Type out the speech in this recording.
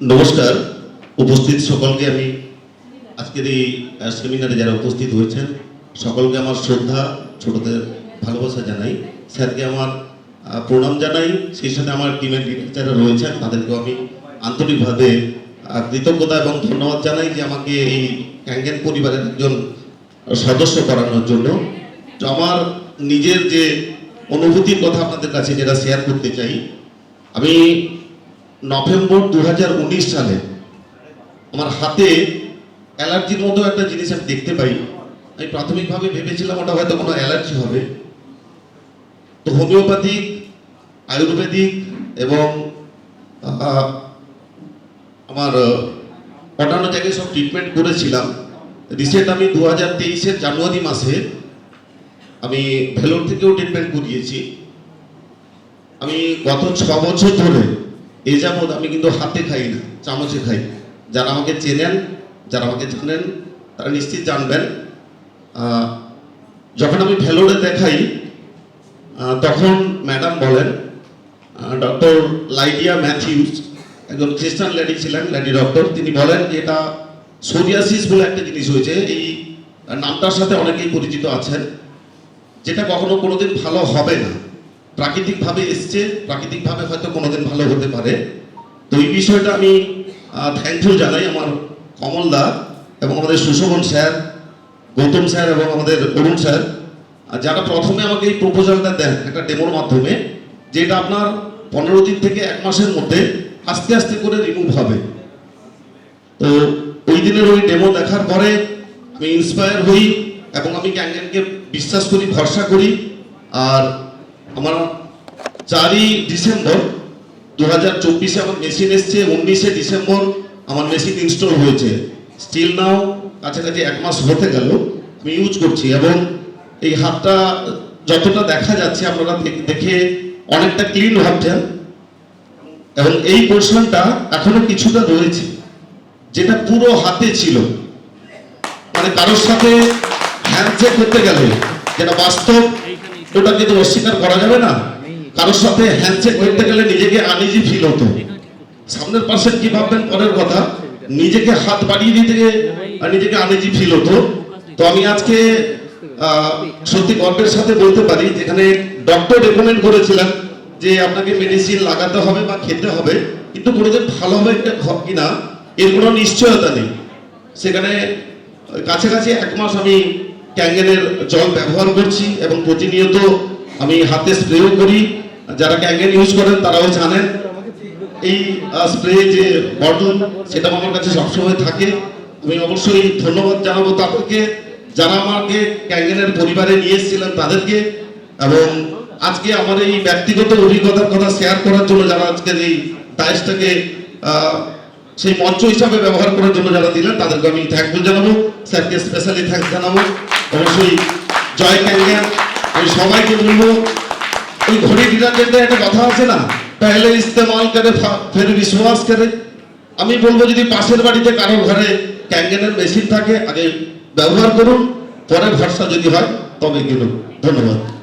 নমস্কার। উপস্থিত সকলকে আমি আজকের এই সেমিনারে যারা উপস্থিত হয়েছেন, সকলকে আমার শ্রদ্ধা, ছোটদের ভালোবাসা জানাই। স্যারকে আমার প্রণাম জানাই। সেই সাথে আমার টিমের লিডার যারা রয়েছেন, তাদেরকেও আমি আন্তরিকভাবে কৃতজ্ঞতা এবং ধন্যবাদ জানাই যে আমাকে এই ক্যাঙ্গেন পরিবারের একজন সদস্য করানোর জন্য। তো আমার নিজের যে অনুভূতির কথা আপনাদের কাছে যেটা শেয়ার করতে চাই, আমি নভেম্বর দু হাজার উনিশ সালে আমার হাতে অ্যালার্জির মতো একটা জিনিস আমি দেখতে পাই। আমি প্রাথমিকভাবে ভেবেছিলাম ওটা হয়তো কোনো অ্যালার্জি হবে। তো হোমিওপ্যাথিক, আয়ুর্বেদিক এবং আমার অন্যান্য জায়গায় সব ট্রিটমেন্ট করেছিলাম। রিসেন্ট আমি দু হাজার তেইশের জানুয়ারি মাসে আমি ভেলোর থেকেও ট্রিটমেন্ট করিয়েছি। আমি গত ছ বছর ধরে এ যাবৎ আমি কিন্তু হাতে খাই না, চামচে খাই। যারা আমাকে চেনেন, যারা আমাকে জানেন, তারা নিশ্চিত জানবেন যখন আমি ভেলোরে দেখাই তখন ম্যাডাম বলেন ডক্টর লাইডিয়া ম্যাথিউস, একজন খ্রিস্টান লেডি ছিলেন লেডি ডক্টর, তিনি বলেন যে এটা সোরিয়াসিস বলে একটা জিনিস হয়েছে, এই নামটার সাথে অনেকেই পরিচিত আছেন, যেটা কখনো কোনোদিন ভালো হবে না। প্রাকৃতিকভাবে এসছে, প্রাকৃতিকভাবে হয়তো কোনোদিন ভালো হতে পারে। তো এই বিষয়টা আমি থ্যাংক ইউ জানাই আমার কমল দা এবং আমাদের সুশোভন স্যার, গৌতম স্যার এবং আমাদের অরুণ স্যার। যারা প্রথমে আমাকে এই প্রপোজালটা দেন, একটা ডেমোর মাধ্যমে, যেটা আপনার পনেরো দিন থেকে এক মাসের মধ্যে আস্তে আস্তে করে রিমুভ হবে। তো ওই দিনের ওই ডেমো দেখার পরে আমি ইন্সপায়ার হই এবং আমি ক্যাঙ্গেনকে বিশ্বাস করি, ভরসা করি। আর আমার চারই ডিসেম্বর দু হাজার চব্বিশে আমার মেশিন এসছে উনিশে ডিসেম্বর আমার মেশিন ইনস্টল হয়েছে। স্টিল নাও কাছাকাছি এক মাস হতে গেল, আমি ইউজ করছি এবং এই হাতটা যতটা দেখা যাচ্ছে আপনারা দেখে অনেকটা ক্লিন ভাবছেন এবং এই পোর্শনটা এখনও কিছুটা রয়েছে, যেটা পুরো হাতে ছিল। মানে কারোর সাথে হ্যান্ডশেক করতে গেলে, যেটা বাস্তব ওটা কিন্তু অস্বীকার করা যাবে না? কারোর সাথে হ্যান্ডশেক করতে গেলে নিজেকে আনিজি ফিল হতো। সামনের পার্সন কি ভাববেন? পরের কথা, নিজেকে হাত বাড়িয়ে দিতে নিজেকে আনিজি ফিল হতো। তো আমি আজকে সত্যি গর্বের সাথে বলতে পারি, যেখানে ডক্টর রেকমেন্ড করেছিলেন যে আপনাকে মেডিসিন লাগাতে হবে বা খেতে হবে, কিন্তু কোনোদিন ভালো হবে এটা হ- কিনা, এর কোনো নিশ্চয়তা নেই। সেখানে, কাছাকাছি এক মাস আমি ক্যাঙ্গেনের জল ব্যবহার করছি এবং প্রতিনিয়ত আমি হাতে স্প্রেও করি। যারা ক্যাঙ্গেন ইউজ করেন তারাও জানেন। এই স্প্রে যে বটল সেটা আমার কাছে সবসময় থাকে। আমি অবশ্যই ধন্যবাদ জানাব তাদেরকে, যারা আমাকে ক্যাঙ্গেনের পরিবারে নিয়ে এসেছিলেন তাদেরকে। এবং আজকে আমার এই ব্যক্তিগত অভিজ্ঞতার কথা শেয়ার করার জন্য যারা আজকের এই দায়সটাকে সেই মঞ্চ হিসাবে ব্যবহার করার জন্য যারা দিলেন, তাদেরকে আমি থ্যাঙ্কফুল জানাব। স্যারকে স্পেশালি থ্যাঙ্কস জানাব। অবশ্যই জয় ক্যারিয়ার আমি সবাইকে বলব ওই ঘড়ি ডিটারজেন্টের একটা কথা আছে না? পেহলে ইস্তেমাল করে ফের বিশ্বাস করে। আমি বলব, যদি পাশের বাড়িতে কারও ঘরে ক্যাঙ্গেনের মেশিন থাকে, আগে ব্যবহার করুন, পরে ভরসা যদি হয়, তবে কিনুন ধন্যবাদ।